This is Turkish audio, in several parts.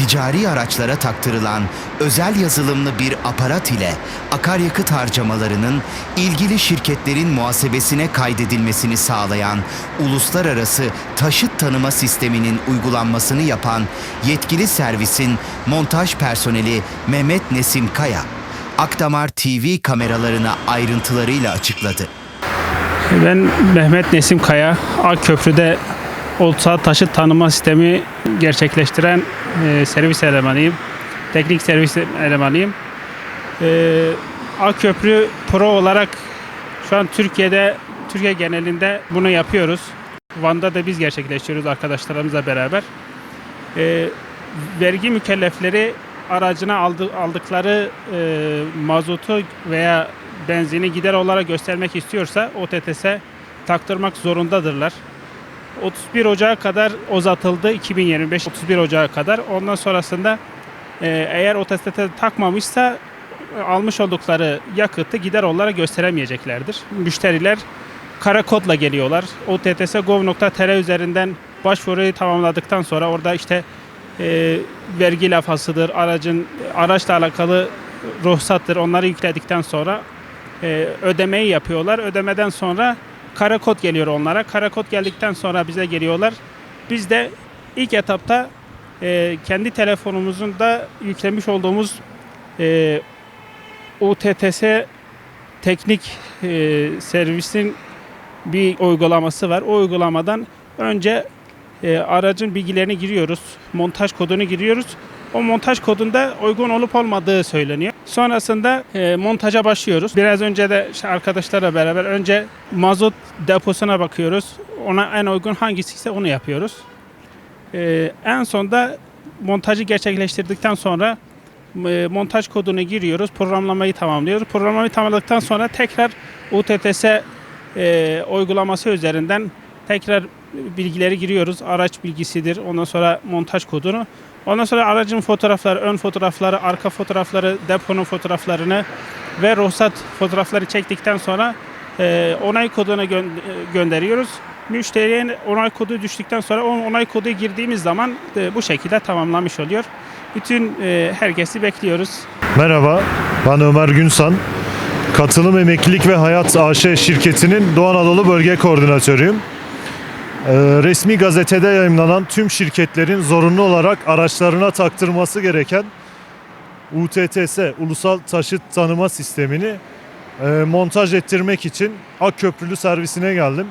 ticari araçlara taktırılan özel yazılımlı bir aparat ile akaryakıt harcamalarının ilgili şirketlerin muhasebesine kaydedilmesini sağlayan uluslararası taşıt tanıma sisteminin uygulanmasını yapan yetkili servisin montaj personeli Mehmet Nesim Kaya, Akdamar TV kameralarına ayrıntılarıyla açıkladı. Ben Mehmet Nesim Kaya, Akköprü'de Olsa taşıt tanıma sistemi gerçekleştiren e, servis elemanıyım. Teknik servis elemanıyım. E, Akköprü Pro olarak şu an Türkiye'de, Türkiye genelinde bunu yapıyoruz. Van'da da biz gerçekleştiriyoruz arkadaşlarımızla beraber. E, vergi mükellefleri aracına aldı, aldıkları e, mazotu veya benzini gider olarak göstermek istiyorsa OTTS'e taktırmak zorundadırlar. 31 Ocağı kadar uzatıldı 2025 31 Ocağı kadar. Ondan sonrasında e, eğer OTTS'e takmamışsa almış oldukları yakıtı gider olarak gösteremeyeceklerdir. Müşteriler kara kodla geliyorlar. OTTS.gov.tr üzerinden başvuruyu tamamladıktan sonra orada işte e, vergi lafasıdır, aracın araçla alakalı ruhsattır. Onları yükledikten sonra e, ödemeyi yapıyorlar. Ödemeden sonra kara kod geliyor onlara. Kara kod geldikten sonra bize geliyorlar. Biz de ilk etapta e, kendi telefonumuzun da yüklemiş olduğumuz e, UTTS teknik e, servisin bir uygulaması var. O uygulamadan önce e, aracın bilgilerini giriyoruz. Montaj kodunu giriyoruz. O montaj kodunda uygun olup olmadığı söyleniyor. Sonrasında e, montaja başlıyoruz. Biraz önce de işte arkadaşlarla beraber önce mazot deposuna bakıyoruz. Ona en uygun hangisi ise onu yapıyoruz. E, en sonda montajı gerçekleştirdikten sonra e, montaj kodunu giriyoruz. Programlamayı tamamlıyoruz. Programlamayı tamamladıktan sonra tekrar UTTS e, uygulaması üzerinden tekrar bilgileri giriyoruz. Araç bilgisidir. Ondan sonra montaj kodunu. Ondan sonra aracın fotoğrafları, ön fotoğrafları, arka fotoğrafları, deponun fotoğraflarını ve ruhsat fotoğrafları çektikten sonra e, onay kodunu gö- gönderiyoruz. Müşteriye onay kodu düştükten sonra o onay kodu girdiğimiz zaman e, bu şekilde tamamlamış oluyor. Bütün e, herkesi bekliyoruz. Merhaba, ben Ömer Günsan. Katılım Emeklilik ve Hayat AŞ şirketinin Doğu Anadolu Bölge Koordinatörüyüm. Ee, resmi gazetede yayımlanan tüm şirketlerin zorunlu olarak araçlarına taktırması gereken UTTS, Ulusal Taşıt Tanıma Sistemini e, montaj ettirmek için Akköprülü servisine geldim.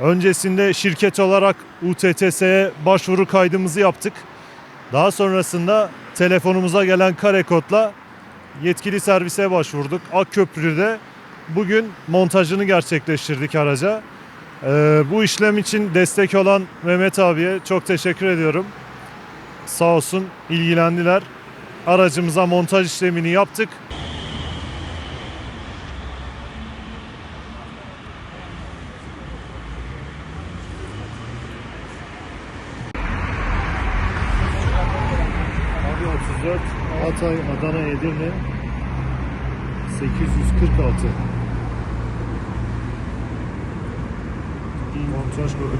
Öncesinde şirket olarak UTTS'ye başvuru kaydımızı yaptık. Daha sonrasında telefonumuza gelen kare kodla yetkili servise başvurduk. Akköprü'de bugün montajını gerçekleştirdik araca. Ee, bu işlem için destek olan Mehmet abiye çok teşekkür ediyorum. Sağ olsun ilgilendiler. Aracımıza montaj işlemini yaptık. Abi 34 Hatay Adana Edirne 846 Montaj kodu